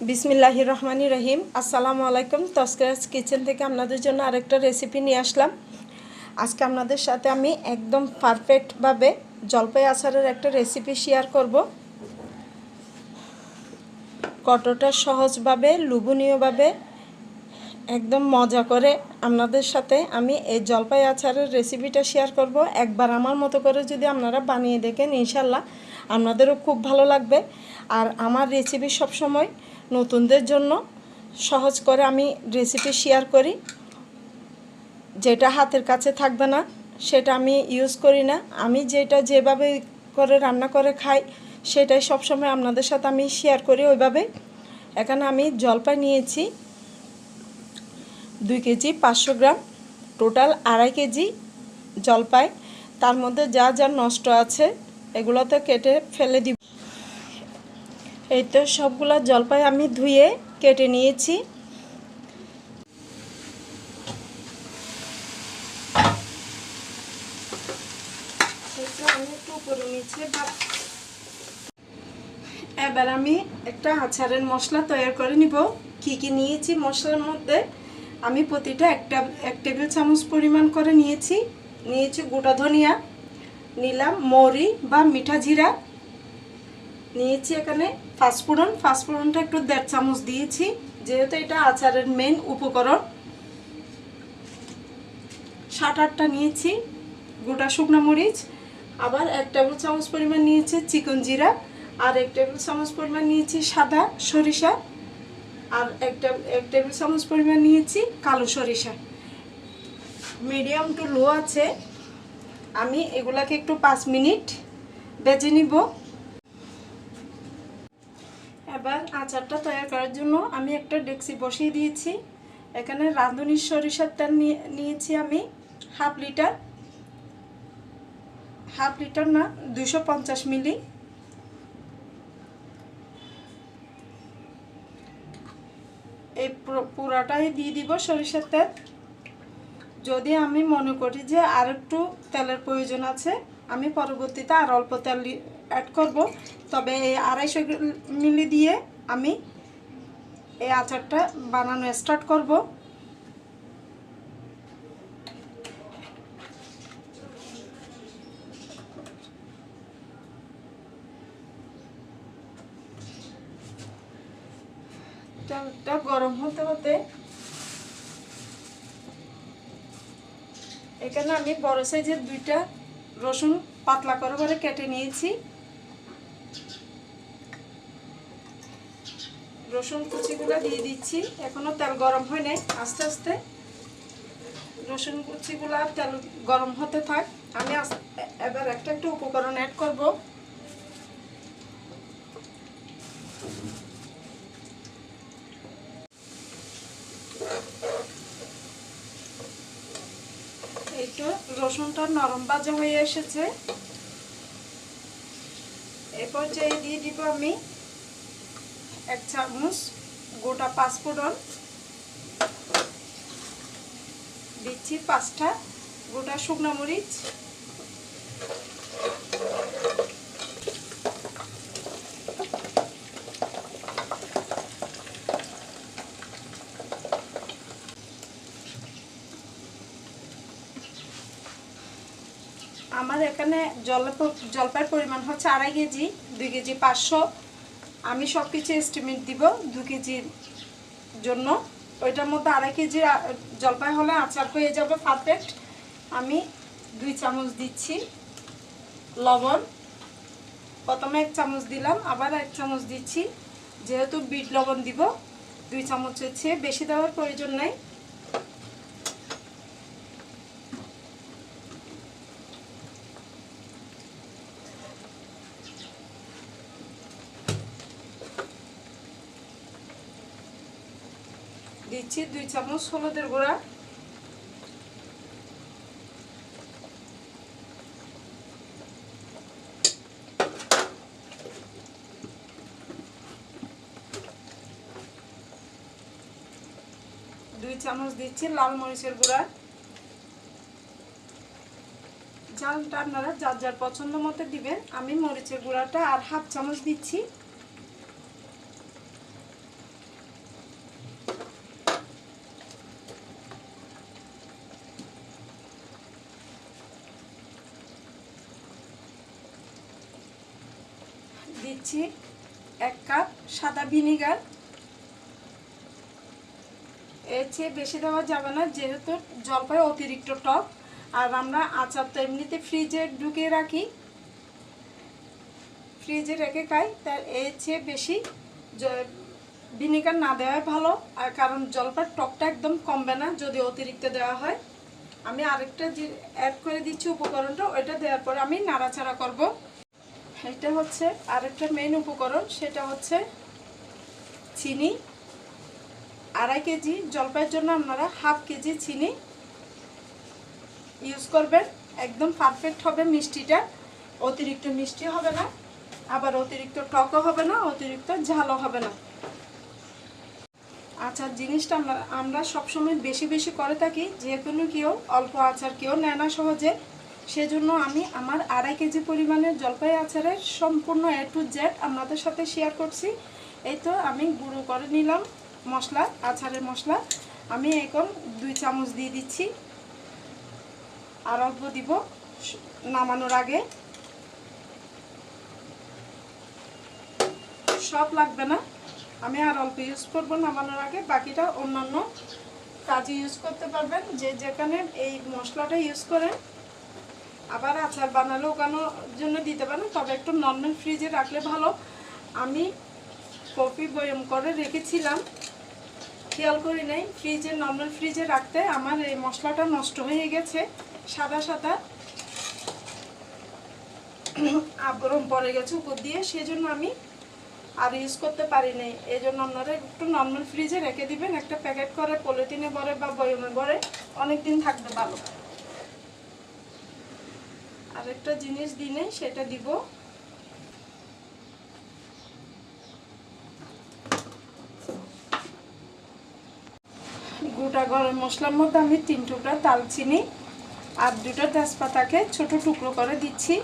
বিসমিল্লাহ রহমানি রহিম। আসসালামু আলাইকুম। তস্করাজ কিচেন থেকে আপনাদের জন্য আরেকটা রেসিপি নিয়ে আসলাম। আজকে আপনাদের সাথে আমি একদম পারফেক্টভাবে জলপাই আচারের একটা রেসিপি শেয়ার করব। কতটা সহজভাবে লুবনীয়ভাবে একদম মজা করে আপনাদের সাথে আমি এই জলপাই আচারের রেসিপিটা শেয়ার করব। একবার আমার মতো করে যদি আপনারা বানিয়ে দেখেন ইনশাল্লাহ আপনাদেরও খুব ভালো লাগবে। আর আমার রেসিপি সবসময় নতুনদের জন্য সহজ করে আমি রেসিপি শেয়ার করি। যেটা হাতের কাছে থাকবে না, সেটা আমি ইউজ করি না। আমি যেটা যেভাবে করে রান্না করে খাই, সেটাই সবসময় আপনাদের সাথে আমি শেয়ার করি ওইভাবে। এখানে আমি জলপাই নিয়েছি, দুই কেজি পাঁচশো গ্রাম, টোটাল আড়াই কেজি জলপাই। তার মধ্যে যা যা নষ্ট আছে এগুলো তো কেটে ফেলে দিব। এই তো সবগুলো জলপাই আমি ধুয়ে কেটে নিয়েছি। এবার আমি একটা আচারের মশলা তৈরি করে নিব। কি কি নিয়েছি মশলার মধ্যে? আমি প্রতিটা একটা, এক টেবিল চামচ পরিমাণ করে নিয়েছি। নিয়েছি গোটা ধনিয়া, নিলাম মরি বা মিঠা জিরা। নিয়েছি এখানে ফাস্টফুডন ফাস্টফুডনটা একটু দেড় চামচ দিয়েছি, যেহেতু এটা আচারের মেন উপকরণ। সাত আটটা নিয়েছি, গোটা শুকনো মরিচ। আবার এক টেবিল চামচ পরিমাণ নিয়েছি চিকন জিরা। আর এক টেবিল চামচ পরিমাণ নিয়েছি সাদা সরিষা। আর একটা এক টেবিল চামচ পরিমাণ নিয়েছি কালো সরিষা। মিডিয়াম টু লো আছে। আমি এগুলাকে একটু পাঁচ মিনিট বেজে নিব। এবার আচারটা তৈরি করার জন্য আমি একটা ডেক্সি বসিয়ে দিয়েছি। এখানে রাঁধুনির সরিষার তেল নিয়েছি আমি হাফ লিটার। হাফ লিটার না দুশো মিলি। এই পুরাটাই দিয়ে দিব সরিষার তেল। যদি আমি মনে করি যে আর একটু তেলের প্রয়োজন আছে, আমি পরবর্তীতে আর অল্প তেল অ্যাড করব। তবে এই আড়াইশো মিলি দিয়ে আমি এই আচারটা বানানো স্টার্ট করব। তেলটা গরম হতে হতে এখানে আমি বড় সাইজের দুইটা রসুন পাতলা করে করে কেটে নিয়েছি। রসুন কুচিগুলো দিয়ে দিচ্ছি। এখনও তেল গরম হয় নাই, আস্তে আস্তে। রসুন কুচিগুলো তেল গরম হতে থাক। আমি এবার একটা একটা উপকরণ অ্যাড করব। তো রসুনটা নরম বাজা হয়ে এসেছে। এ পর্যায়ে দিয়ে দিব আমি এক চামচ গোটা পাঁচফোড়ন। দিচ্ছি পাঁচটা গোটা শুকনো মরিচ। আমার এখানে জল জলপাইয়ের পরিমাণ হচ্ছে আড়াই কেজি, দুই কেজি পাঁচশো। আমি সব কিছু এস্টিমেট দিব দু কেজির জন্য। ওইটার মধ্যে আড়াই কেজি জলপাই হলে আচার হয়ে যাবে পারফেক্ট আমি দুই চামচ দিচ্ছি লবণ। প্রথমে এক চামচ দিলাম, আবার এক চামচ দিচ্ছি। যেহেতু বিট লবণ দিব, দুই চামচের চেয়ে বেশি দেওয়ার প্রয়োজন নাই। দিচ্ছি দুই চামচ হলুদের গুঁড়া। দুই চামচ দিচ্ছি লাল মরিচের গুঁড়া। ঝালটা আপনারা যার যার পছন্দ মতো দিবেন, আমি মরিচের গুঁড়াটা আর হাফ চামচ দিচ্ছি। দিচ্ছি এক কাপ সাদা ভিনিগার। এর চেয়ে বেশি দেওয়া যাবে না, যেহেতু জলপাই অতিরিক্ত টক। আর আমরা আচার তো এমনিতে ফ্রিজে ঢুকিয়ে রাখি। ফ্রিজে রেখে খাই, তার এর চেয়ে বেশি ভিনিগার না দেওয়াই ভালো। আর কারণ জলপার টকটা একদম কমবে না, যদি অতিরিক্ত দেওয়া হয়। আমি আরেকটা অ্যাড করে দিচ্ছি উপকরণটা, ওইটা দেওয়ার পর আমি নাড়াচাড়া করব। এটা হচ্ছে আরেকটা মেন উপকরণ, সেটা হচ্ছে চিনি। আড়াই কেজি জলপাইয়ের জন্য আপনারা হাফ কেজি চিনি ইউজ করবেন। একদম পারফেক্ট হবে মিষ্টিটা। অতিরিক্ত মিষ্টি হবে না, আবার অতিরিক্ত টকও হবে না, অতিরিক্ত ঝালও হবে না। আচার জিনিসটা আমরা আমরা সবসময় বেশি বেশি করে থাকি, যে কোনো কেউ অল্প আচার কেউ নেয় না সহজে। সেজন্য আমি আমার আড়াই কেজি পরিমাণের জলপাই আচারের সম্পূর্ণ এ টু জেড আপনাদের সাথে শেয়ার করছি। এই তো আমি গুঁড়ো করে নিলাম মশলা, আচারের মশলা। আমি এখন দুই চামচ দিয়ে দিচ্ছি। আর অল্প দিব নামানোর আগে। সব লাগবে না। আমি আর অল্প ইউজ করব নামানোর আগে। বাকিটা অন্যান্য কাজে ইউজ করতে পারবেন। যে যেখানে এই মশলাটা ইউজ করেন আবার আচার বানালে ওখানোর জন্য দিতে পারেন তবে একটু নর্মাল ফ্রিজে রাখলে ভালো। আমি কফি বয়ম করে রেখেছিলাম। খেয়াল করি নাই ফ্রিজে নর্মাল ফ্রিজে রাখতে আমার এই মশলাটা নষ্ট হয়ে গেছে, সাদা সাদা। আবরণ পড়ে গেছে উপর দিয়ে, সেজন্য আমি আর ইউজ করতে পারি নাই। এই জন্য আপনারা একটু নর্মাল ফ্রিজে রেখে দিবেন, একটা প্যাকেট করে পলিথিনে ভরে বা বয়মে ভরে অনেক দিন থাকবে ভালো। আরেকটা জিনিস দিনে, সেটা দিব। গোটা গরম মশলার মধ্যে আমি তিন টুকরা দালচিনি আর দুটো তেজপাতাকে ছোট টুকরো করে দিচ্ছি।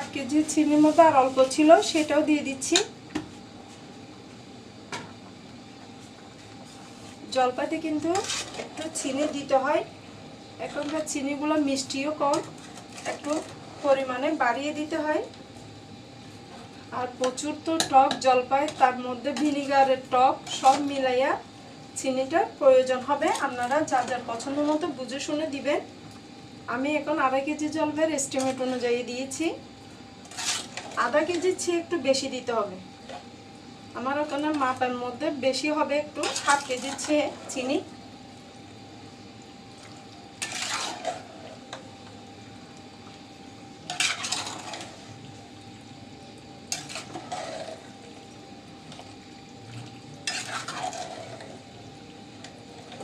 হাফ কেজি চিনির মতো আর অল্প ছিল, সেটাও দিয়ে দিচ্ছি। জলপাইতে কিন্তু একটু চিনি দিতে হয়। এখনকার চিনিগুলো মিষ্টিও কম, একটু পরিমাণে বাড়িয়ে দিতে হয়। আর প্রচুর তো টক জলপাই, তার মধ্যে ভিনিগারের টক, সব মিলাইয়া চিনিটার প্রয়োজন হবে। আপনারা যা যার পছন্দ মতো বুঝে শুনে দিবেন। আমি এখন আড়াই কেজি জলপাইয়ের এস্টিমেট অনুযায়ী দিয়েছি। আধা কেজির চেয়ে একটু বেশি দিতে হবে। আমার ওখানে মাপের মধ্যে বেশি হবে একটু, হাফ কেজির চেয়ে চিনি।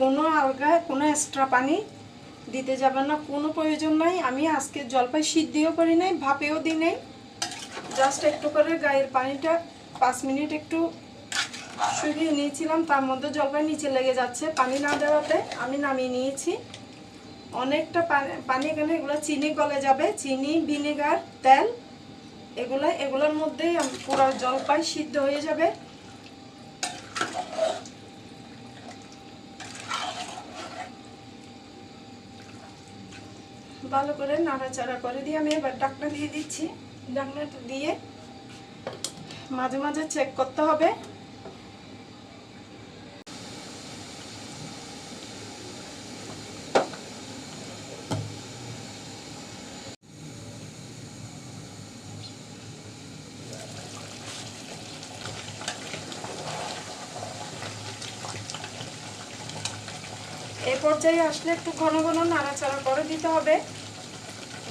কোনো আলগায় কোনো এক্সট্রা পানি দিতে যাবে না, কোনো প্রয়োজন নাই। আমি আজকে জলপাই সিদ্ধিও করি নাই, ভাপেও দিই নাই। জাস্ট একটু করে গায়ের পানিটা পাঁচ মিনিট একটু শুকিয়ে নিয়েছিলাম, তার মধ্যে জলপাই নিচে লেগে যাচ্ছে। পানি না দেওয়াতে আমি নামিয়ে নিয়েছি। অনেকটা পানি এখানে, এগুলো চিনি গলে যাবে। চিনি, ভিনেগার, তেল, এগুলো, এগুলোর মধ্যেই পুরো জলপাই সিদ্ধ হয়ে যাবে। ভালো করে নাড়াচাড়া করে দিয়ে আমি এবার ডাকনা দিয়ে দিচ্ছি। ডাকনাটা দিয়ে মাঝে মাঝে চেক করতে হবে। এই পর্যায়ে আসলে একটু ঘন ঘন নাড়াচাড়া করে দিতে হবে।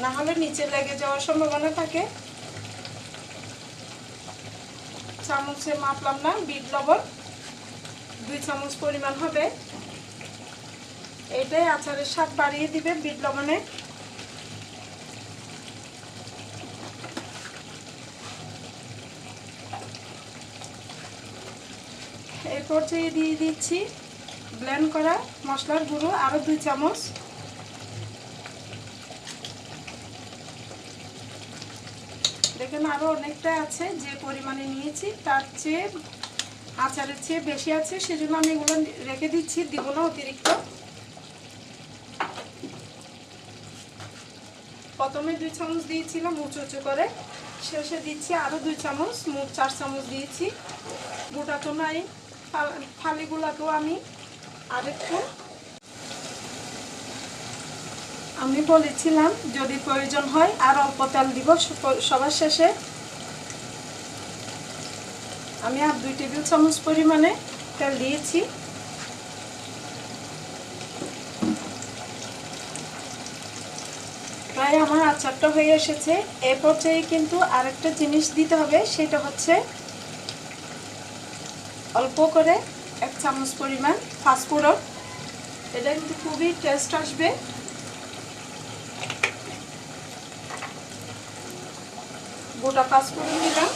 না হলে নিচে লেগে যাওয়ার সম্ভাবনা থাকে। চামচে মাপলাম না, বিট লবণ, দুই চামচ পরিমাণ হবে। এটাই আচারের স্বাদ বাড়িয়ে দিবে বিট লবণে। এই পর্যায়ে দিয়ে দিচ্ছি, ব্লেন্ড করা মশলার গুঁড়ো আরও দুই চামচ। দেখেন আরও অনেকটা আছে যে পরিমাণে নিয়েছি, তার চেয়ে আচারের চেয়ে বেশি আছে, সেজন্য আমি এগুলো রেখে দিচ্ছি, দিব না অতিরিক্ত। প্রথমে দুই চামচ দিয়েছিলাম উঁচু উঁচু করে, শেষে দিচ্ছি আরও দুই চামচ, মোট চার চামচ দিয়েছি। গোটা তো নাই ফালিগুলাকেও আমি আরেকটু আমি বলেছিলাম, যদি প্রয়োজন হয় আর অল্প তেল দিব সবার শেষে। আমি আর দুই টেবিল চামচ পরিমাণে তেল দিয়েছি। প্রায় আমার আচারটা হয়ে এসেছে। এ পর্যায়ে কিন্তু আরেকটা জিনিস দিতে হবে, সেটা হচ্ছে অল্প করে এক চামচ পরিমাণ ফাস্টফুডর এটা কিন্তু খুবই টেস্ট আসবে। গোটা ফাস্টফুডন দিলাম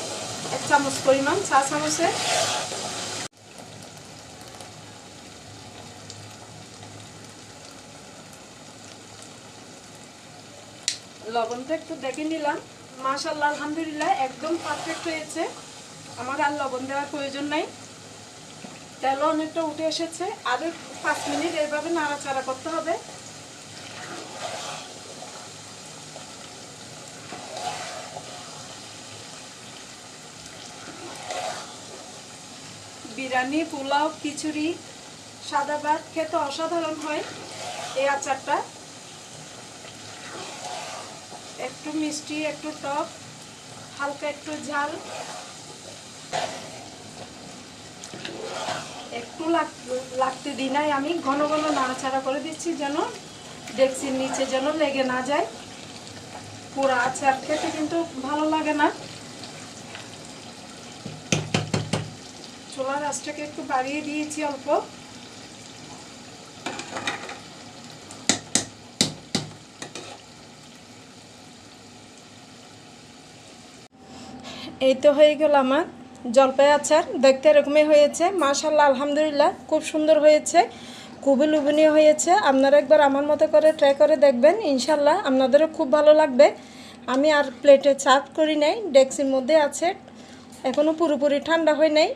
এক চামচ পরিমাণ চা চামচে। লবণটা একটু দেখে নিলাম। মাশাল্লাহ আলহামদুলিল্লাহ, একদম পারফেক্ট হয়েছে। আমার আর লবণ দেওয়ার প্রয়োজন নাই। তেলও অনেকটা উঠে এসেছে। আরও পাঁচ মিনিট এইভাবে নাড়াচাড়া করতে হবে। বিরিয়ানি, পোলাও, খিচুড়ি, সাদা ভাত, খেতে অসাধারণ হয় এই আচারটা। একটু মিষ্টি, একটু টক, হালকা একটু ঝাল। একটু লাগ- লাগতে দিই নাই আমি, ঘন ঘন নাড়াচাড়া করে দিচ্ছি যেন ডেক্সির নিচে যেন লেগে না যায়। পুরো আচার খেতে কিন্তু ভালো লাগে না। চোলার আঁচটাকে একটু বাড়িয়ে দিয়েছি অল্প। এই তো হয়ে গেল আমার জলপাই আচার। দেখতে এরকমই হয়েছে। মাশাল্লাহ আলহামদুলিল্লাহ, খুব সুন্দর হয়েছে। খুবই লোভনীয় হয়েছে। আপনারা একবার আমার মতো করে ট্রাই করে দেখবেন। ইনশাল্লাহ আপনাদেরও খুব ভালো লাগবে। আমি আর প্লেটে চাপ করি নাই। ডেক্সির মধ্যে আছে। এখনও পুরোপুরি ঠান্ডা হয় নাই।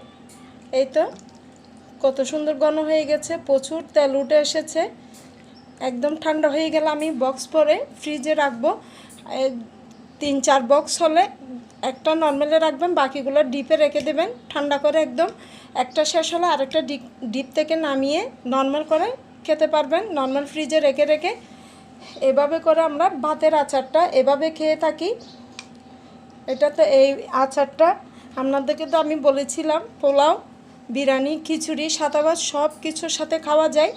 এই তো কত সুন্দর ঘন হয়ে গেছে, প্রচুর তেল উঠে এসেছে। একদম ঠান্ডা হয়ে গেলে আমি বক্স পরে ফ্রিজে রাখব। তিন চার বক্স হলে একটা নর্মালে রাখবেন, বাকিগুলো ডিপে রেখে দেবেন, ঠান্ডা করে একদম। একটা শেষ হলে আরেকটা ডিপ ডিপ থেকে নামিয়ে নর্মাল করে খেতে পারবেন নর্মাল ফ্রিজে রেখে রেখে। এভাবে করে আমরা ভাতের আচারটা এভাবে খেয়ে থাকি। এটা তো এই আচারটা, আপনাদেরকে তো আমি বলেছিলাম, পোলাও বিরিয়ানি, খিচুড়ি সাতাবাদ সব কিছুর সাথে খাওয়া যায়।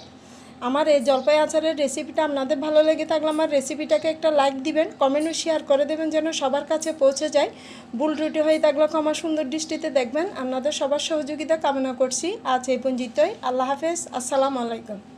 আমার এই জলপাই আচারের রেসিপিটা আপনাদের ভালো লেগে থাকলে আমার রেসিপিটাকে একটা লাইক দিবেন কমেন্টও শেয়ার করে দেবেন যেন সবার কাছে পৌঁছে যায়। ভুল ত্রুটি হয়ে থাকলে আমার সুন্দর দৃষ্টিতে দেখবেন। আপনাদের সবার সহযোগিতা কামনা করছি। আজ এই পঞ্জিতই আল্লাহ হাফেজ। আসসালামু আলাইকুম।